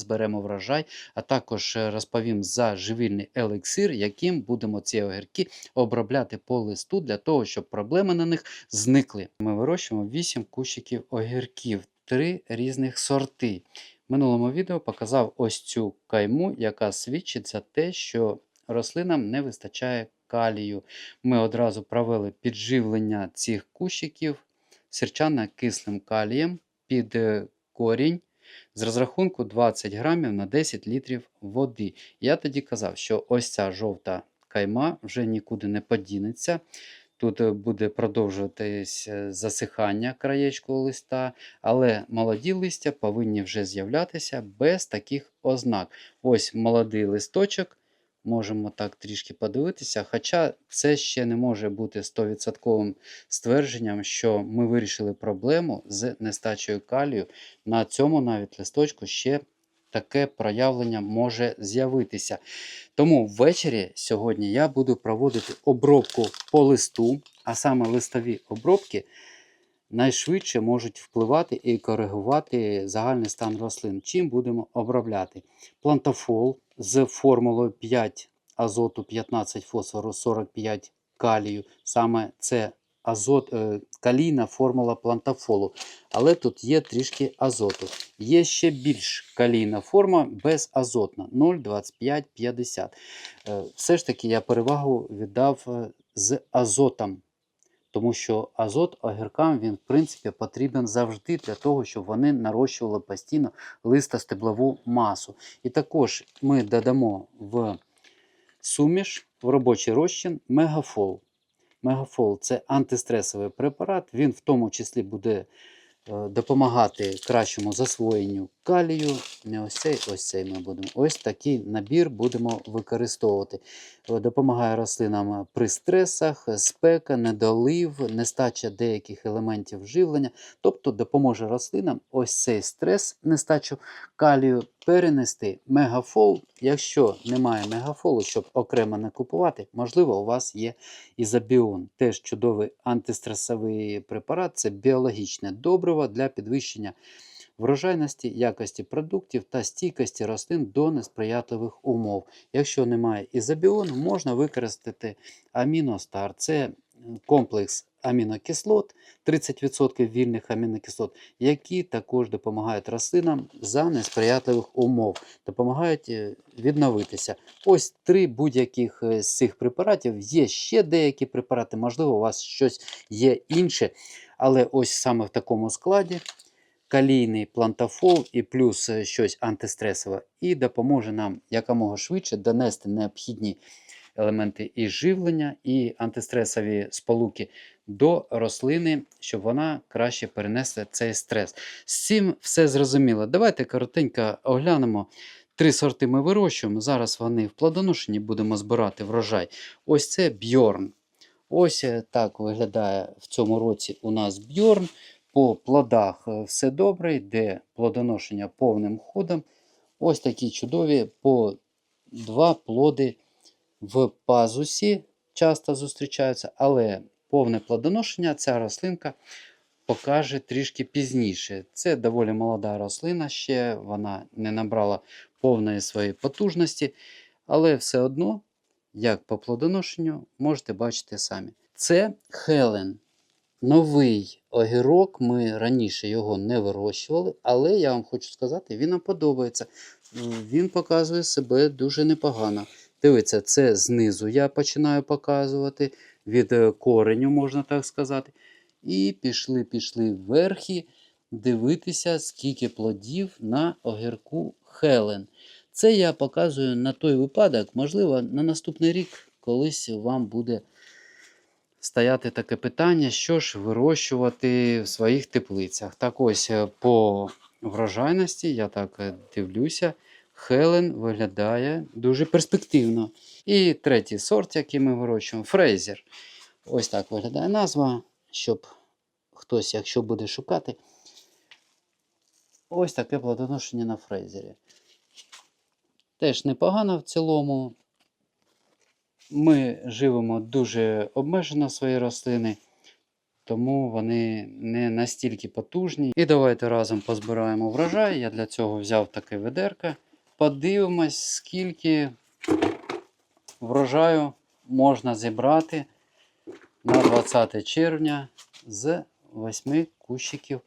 зберемо врожай, а також е, розповім за живильний елексир, яким будемо ці огірки обробляти по листу для того, щоб проблеми на них зникли. Ми вирощуємо 8 кущиків огірків, 3 різних сорти. В минулому відео показав ось цю кайму, яка свідчить за те, що рослинам не вистачає калію. Ми одразу провели підживлення цих кущиків сірчано-кислим калієм під е, корінь з розрахунку 20 грамів на 10 літрів води. Я тоді казав, що ось ця жовта кайма вже нікуди не подінеться. Тут е, буде продовжуватись е, засихання краєчку листа, але молоді листя повинні вже з'являтися без таких ознак. Ось молодий листочок, можемо так трішки подивитися, хоча це ще не може бути 100% ствердженням, що ми вирішили проблему з нестачею калію. На цьому навіть листочку ще таке проявлення може з'явитися. Тому ввечері сьогодні я буду проводити обробку по листу, а саме листові обробки найшвидше можуть впливати і коригувати загальний стан рослин. Чим будемо обробляти? Плантофол з формулою 5 азоту, 15 фосфору, 45 калію. Саме це азот, е, калійна формула плантофолу. Але тут є трішки азоту. Є ще більш калійна форма безазотна 0,25-50. Е, Все ж таки я перевагу віддав е, з азотом. Тому що азот огіркам він, в принципі, потрібен завжди для того, щоб вони нарощували постійно листостеблову масу. І також ми додамо в суміш в робочий розчин мегафол. Мегафол це антистресовий препарат, він в тому числі буде е, допомагати кращому засвоєнню калію. Ось цей ми будемо. Ось такий набір будемо використовувати. Е, Допомагає рослинам при стресах, спека, недолив, нестача деяких елементів живлення. Тобто допоможе рослинам ось цей стрес, нестачу калію перенести. Мегафол, якщо немає мегафолу, щоб окремо не купувати, можливо, у вас є ізобіон. Теж чудовий антистресовий препарат, це біологічне добриво для підвищення врожайності, якості продуктів та стійкості рослин до несприятливих умов. Якщо немає ізобіону, можна використати аміностар. Це комплекс амінокислот, 30% вільних амінокислот, які також допомагають рослинам за несприятливих умов, допомагають е, відновитися. Ось три будь-яких е, з цих препаратів. Є ще деякі препарати, можливо, у вас щось є інше, але ось саме в такому складі калійний плантофол і плюс е, щось антистресове, і допоможе нам якомога швидше донести необхідні елементи і живлення, і антистресові сполуки до рослини, щоб вона краще перенесла цей стрес. З цим все зрозуміло. Давайте коротенько оглянемо. Три сорти ми вирощуємо. Зараз вони в плодоношенні будемо збирати врожай. Ось це бьорн. Ось е, так виглядає в цьому році у нас бьорн. По плодах е, все добре, йде плодоношення повним ходом. Ось такі чудові по два плоди в пазусі часто зустрічаються, але повне плодоношення ця рослинка покаже трішки пізніше. Це доволі молода рослина, ще вона не набрала повної своєї потужності, але все одно, як по плодоношенню, можете бачити самі. Це Хелен. Новий огірок, ми раніше його не вирощували, але я вам хочу сказати, він нам подобається. Він показує себе дуже непогано. Дивіться, це знизу я починаю показувати, від е, кореню, можна так сказати. І пішли, пішли вверхи дивитися, скільки плодів на огірку Хелен. Це я показую на той випадок, можливо, на наступний рік колись вам буде стояти таке питання, що ж вирощувати в своїх теплицях. Так ось е, по врожайності, я так е, дивлюся, Хелен виглядає дуже перспективно. І третій сорт, який ми вирощуємо, фрейзер. Ось так виглядає назва, щоб хтось, якщо буде шукати, ось таке плодоношення на фрейзері. Теж непогано в цілому. Ми живемо дуже обмежено свої рослини. тому вони не настільки потужні. І давайте разом позбираємо врожай. Я для цього взяв таке ведерко. Подивимось, скільки врожаю можна зібрати на 20 червня з 8 кущиків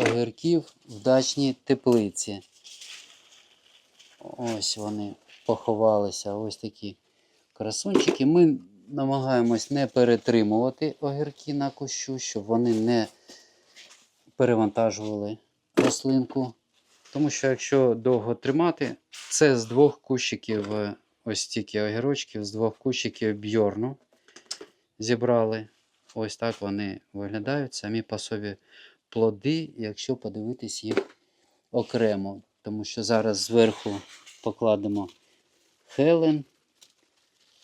огірків в дачній теплиці. Ось вони поховалися, ось такі красунчики. Ми намагаємось не перетримувати огірки на кущу, щоб вони не перевантажували рослинку. Тому що якщо довго тримати, це з двох кущиків, е, ось тільки огірочків, з двох кущиків бьорну зібрали. Ось так вони виглядають самі по собі плоди, якщо подивитись їх окремо. Тому що зараз зверху покладемо Хелен.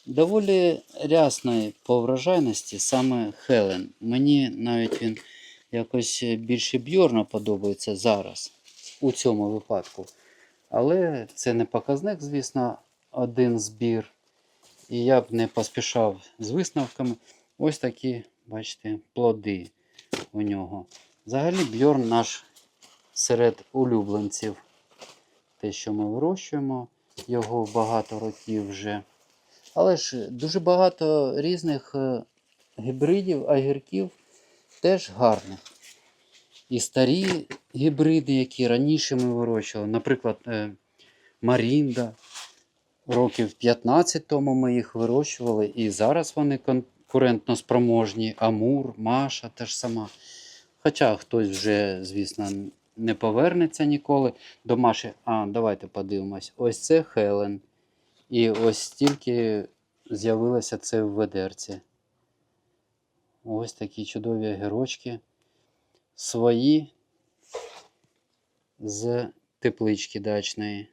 Доволі рясної по врожайності саме Хелен. Мені навіть він якось більше бьорна подобається зараз, у цьому випадку. Але це не показник, звісно, один збір. І я б не поспішав з висновками. Ось такі, бачите, плоди у нього. Взагалі бьорн наш серед улюбленців. Те, що ми вирощуємо, його багато років вже. Але ж дуже багато різних е, гібридів, огірків теж гарних. І старі гібриди, які раніше ми вирощували, наприклад, е, Марінда. Років 15 тому ми їх вирощували, і зараз вони конкурентно спроможні. Амур, Маша теж сама. Хоча хтось вже, звісно, не повернеться ніколи до Маші. А, давайте подивимось. Ось це Хелен. І ось стільки з'явилося це в ведерці. Ось такі чудові огірочки. Свої з теплички дачної.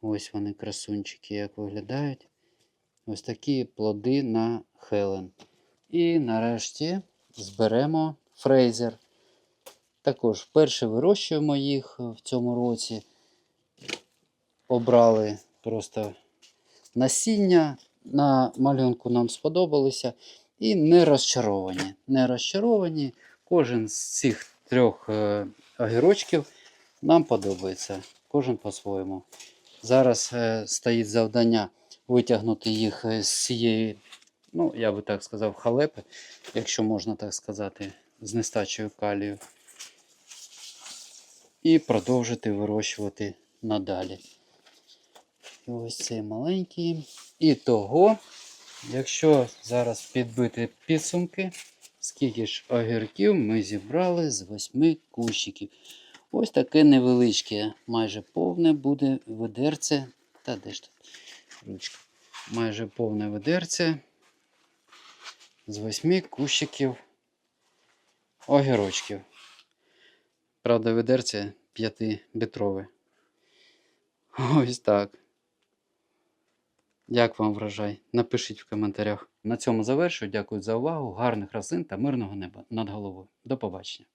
Ось вони, красунчики, як виглядають. Ось такі плоди на Хелен. І нарешті зберемо фрейзер. Також вперше вирощуємо їх в цьому році. Обрали просто насіння. На малюнку нам сподобалися. І не розчаровані. Не розчаровані. Кожен з цих трьох е, огірочків нам подобається. Кожен по-своєму. Зараз е, стоїть завдання витягнути їх з цієї, ну, я би так сказав, халепи, якщо можна так сказати, з нестачею калію. І продовжити вирощувати надалі. Ось цей маленький. І того, якщо зараз підбити підсумки, скільки ж огірків ми зібрали з восьми кущиків. Ось таке невеличке, майже повне буде ведерце. Та де ж тут ручка? Майже повне ведерце з восьми кущиків огірочків. Правда, ведерце 5-літрове. Ось так. Як вам врожай? Напишіть в коментарях. На цьому завершую. Дякую за увагу. Гарних рослин та мирного неба над головою. До побачення.